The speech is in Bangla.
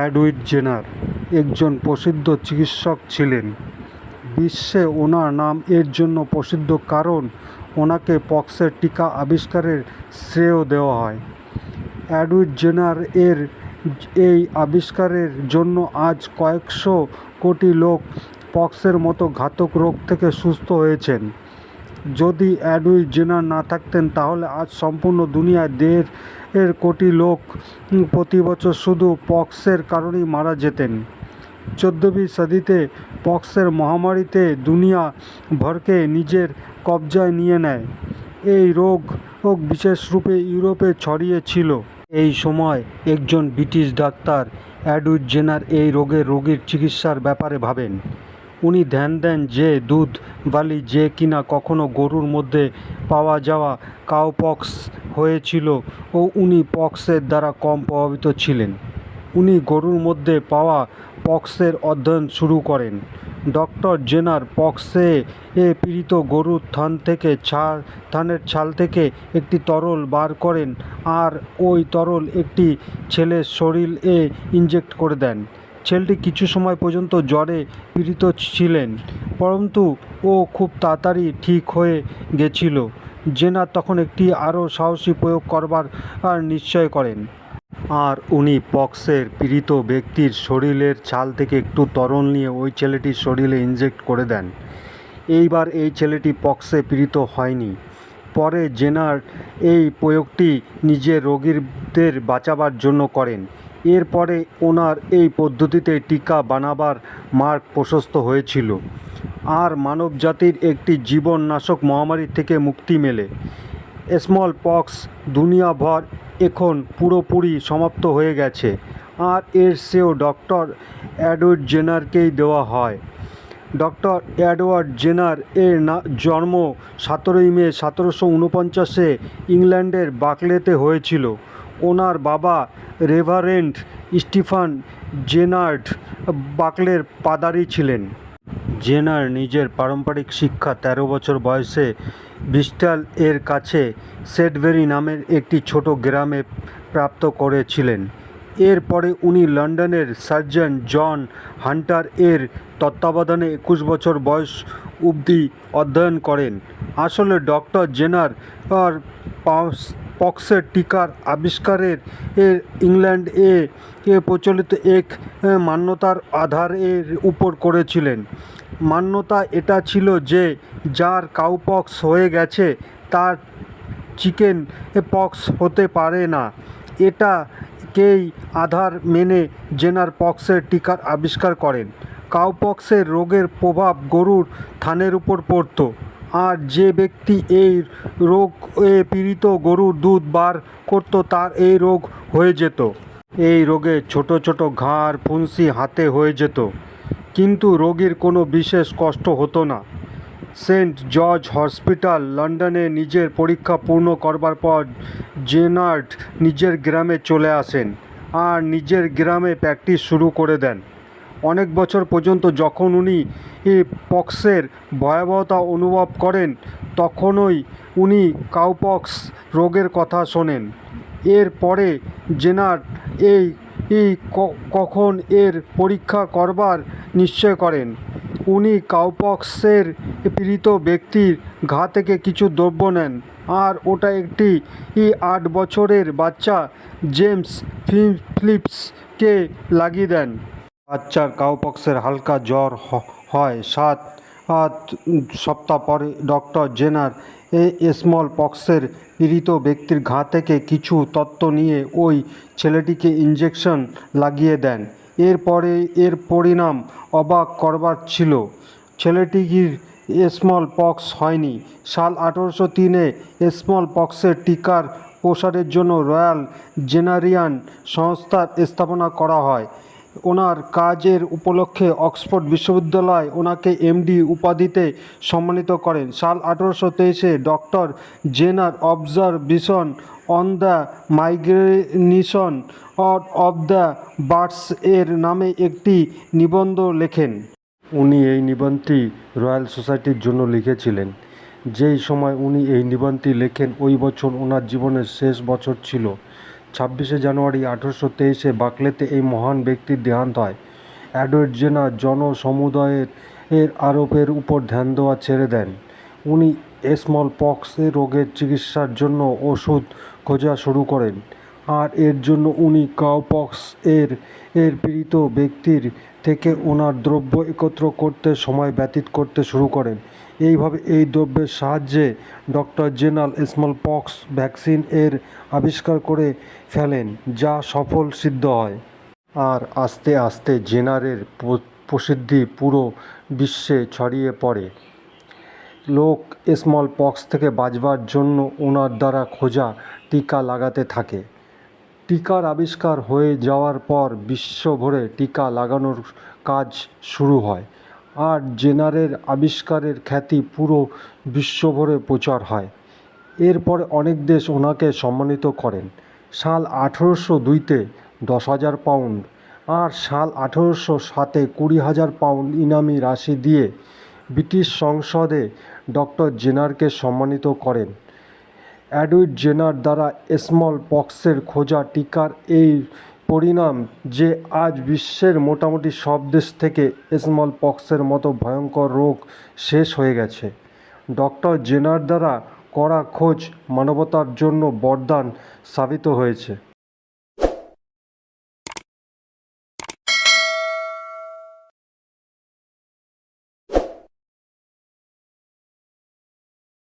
এডউইন জেনার একজন প্রসিদ্ধ চিকিৎসক ছিলেন। বিশ্বে ওনার নাম এর জন্য প্রসিদ্ধ কারণ ওনাকে পক্সের টিকা আবিষ্কারের শ্রেয় দেওয়া হয়। এডউইন জেনার এর এই আবিষ্কারের জন্য আজ কয়েকশো কোটি লোক পক্সের মতো ঘাতক রোগ থেকে সুস্থ হয়েছেন। যদি এডউইন জেনার না থাকতেন, তাহলে আজ সম্পূর্ণ দুনিয়ায় দেড় কোটি লোক প্রতি বছর শুধু পক্সের কারণেই মারা যেতেন। চোদ্দোবী সদিতে পক্সের মহামারীতে দুনিয়া ভরকে নিজের কবজায় নিয়ে নেয়। এই রোগ রোগ বিশেষ রূপে ইউরোপে ছড়িয়েছিল এই সময় একজন ব্রিটিশ ডাক্তার অ্যাডউইন জেনার এই রোগের রোগীর চিকিৎসার ব্যাপারে ভাবেন। উনি ধ্যান দেন যে দুধ বালি যে কিনা কখনো গরুর মধ্যে পাওয়া যাওয়া কাউপক্স হয়েছিল ও উনি পক্সের দ্বারা কম প্রভাবিত ছিলেন। উনি গরুর মধ্যে পাওয়া পক্সের অধ্যয়ন শুরু করেন। ডক্টর জেনার পক্সে এ পীড়িত গরুর থান থেকে ছাল, থানের ছাল থেকে একটি তরল বার করেন আর ওই তরল একটি ছেলের শরীরে ইনজেক্ট করে দেন। ছেলেটি কিছু সময় পর্যন্ত জ্বরে পীড়িত ছিলেন, পরন্তু ও খুব তাড়াতাড়ি ঠিক হয়ে গেছিল। জেনার তখন একটি আরও সাহসী প্রয়োগ করবার, আর নিশ্চয় করেন। আর উনি পক্সের পীড়িত ব্যক্তির শরীরের ছাল থেকে একটু তরল নিয়ে ওই ছেলেটির শরীরে ইনজেক্ট করে দেন। এইবার এই ছেলেটি পক্সে পীড়িত হয়নি। পরে জেনার এই প্রয়োগটি নিজের রোগীদের বাঁচাবার জন্য করেন। এরপরে ওনার এই পদ্ধতিতে টিকা বানাবার মার্গ প্রশস্ত হয়েছিল। আর মানবজাতির একটি জীবননাশক মহামারী থেকে মুক্তি মেলে। স্মল পক্স দুনিয়াভর এখন পুরোপুরি সমাপ্ত হয়ে গেছে। আর এর সেও ডক্টর অ্যাডওয়ার্ড জেনারকেই দেওয়া হয়। ডক্টর অ্যাডওয়ার্ড জেনার এর জন্ম সতেরোই মে সতেরোশো উনপঞ্চাশে ইংল্যান্ডের বাকলেতে হয়েছিল। ওনার বাবা রেভারেন্ড স্টিফান জেনার্ড বাকলের পাদারি ছিলেন। জেনার নিজের পারম্পরিক শিক্ষা তেরো বছর বয়সে ব্রিস্টাল এর কাছে সেডবেরি নামের একটি ছোট গ্রামে প্রাপ্ত করেছিলেন। এরপরে উনি লন্ডনের সার্জন জন হান্টার এর তত্ত্বাবধানে একুশ বছর বয়স অবধি অধ্যয়ন করেন। আসলে ডক্টর জেনার পক্সের টিকার আবিষ্কারের ইংল্যান্ড এ প্রচলিত এক মান্যতার আধার এর উপর করেছিলেন। মান্যতা এটা ছিল যে, যার কাউপক্স হয়ে গেছে, তার চিকেন পক্স হতে পারে না। এটাকেই আধার মেনে জেনার পক্সের টিকার আবিষ্কার করেন। কাউপক্সের রোগের প্রভাব গরুর থানের উপর পড়ত। আর যে ব্যক্তি এই রোগ পীড়িত গরুর দুধ বার করত, তার এই রোগ হয়ে যেত। এই রোগে ছোট ছোট ঘাড় ফুঁসি হাতে হয়ে যেত। কিন্তু রোগীর কোনো বিশেষ কষ্ট হতো না। সেন্ট জর্জ হসপিটাল, লন্ডনে নিজের পরীক্ষা পূর্ণ করবার পর জেনার্ড নিজের গ্রামে চলে আসেন আর নিজের গ্রামে প্র্যাকটিস শুরু করে দেন। অনেক বছর পর্যন্ত যখন উনি পক্সের ভয়াবহতা অনুভব করেন, তখনই উনি কাউপক্স রোগের কথা শোনেন। এরপরে জেনার এই কখন এর পরীক্ষা করবার নিশ্চয় করেন। উনি কাউপক্সের পীড়িত ব্যক্তির ঘা থেকে কিছু দ্রব্য নেন। আর ওটা একটি আট বছরের বাচ্চা জেমস ফিলিপসকে লাগিয়ে দেন। বাচ্চার কাউপক্সের হালকা জ্বর হয়। সাত সপ্তাহ পরে ডক্টর জেনার এ স্মল পক্সের পীড়িত ব্যক্তির ঘা থেকে কিছু তত্ত্ব নিয়ে ওই ছেলেটিকে ইঞ্জেকশন লাগিয়ে দেন। এরপরে এর পরিণাম অবাক করবার ছিল। ছেলেটির স্মল পক্স হয়নি। সাল আঠেরোশো তিনে স্মল পক্সের টিকার প্রসারের জন্য রয়্যাল জেনারিয়ান সংস্থার স্থাপনা করা হয়। ওনার কাজের উপলক্ষে অক্সফোর্ড বিশ্ববিদ্যালয় ওনাকে এমডি উপাধিতে সম্মানিত করেন। সাল আঠেরোশো তেইশে doctor Jenner observation on the migration of the birds এর নামে একটি নিবন্ধ লেখেন। উনি এই নিবন্ধটি রয়্যাল সোসাইটির জন্য লিখেছিলেন। যেই সময় উনি এই নিবন্ধটি লেখেন, ওই বছর ওনার জীবনের শেষ বছর ছিল। ছাব্বিশে জানুয়ারি আঠেরোশো তেইশে বাকলেতে এই মহান ব্যক্তির দেহান্ত হয়। অ্যাডওয়ার্ড জেনা জনসমুদায়ের এর আরোপের উপর ধ্যান দেওয়া ছেড়ে দেন। উনি স্মল পক্স রোগের চিকিৎসার জন্য ওষুধ খোঁজা শুরু করেন। আর এর জন্য উনি কাউপক্স এর এর পীড়িত ব্যক্তির থেকে ওনার দ্রব্য একত্র করতে, সময় ব্যতীত করতে শুরু করেন। এইভাবে এই দ্রব্যের সাহায্যে doctor Jenner small pox vaccine এর আবিষ্কার করে ফেলেন, যা সফল সিদ্ধ হয়। আর আস্তে আস্তে জেনারের প্রসিদ্ধি পুরো বিশ্বে ছড়িয়ে পড়ে। লোক স্মল পক্স থেকে বাঁচবার জন্য ওনার দ্বারা খোঁজা টিকা লাগাতে থাকে। টিকার আবিষ্কার হয়ে যাওয়ার পর বিশ্বভরে টিকা লাগানোর কাজ শুরু হয়। আর জেনারের আবিষ্কারের খ্যাতি পুরো বিশ্বভরে প্রচার হয়। এরপরে অনেক দেশ ওনাকে সম্মানিত করেন। সাল আঠেরোশো দুইতে দশ হাজার পাউন্ড আর সাল আঠেরোশো সাতে কুড়ি হাজার পাউন্ড ইনামি রাশি দিয়ে ব্রিটিশ সংসদে ডক্টর জেনারকে সম্মানিত করেন। অ্যাডউইড জেনার দ্বারা স্মল পক্সের খোঁজা টিকার এই পরিণাম যে আজ বিশ্বের মোটামুটি সব দেশ থেকে স্মল পক্সের মতো ভয়ঙ্কর রোগ শেষ হয়ে গেছে। ডক্টর জেনার দ্বারা করা খোঁজ মানবতার জন্য বরদান সাবিত হয়েছে।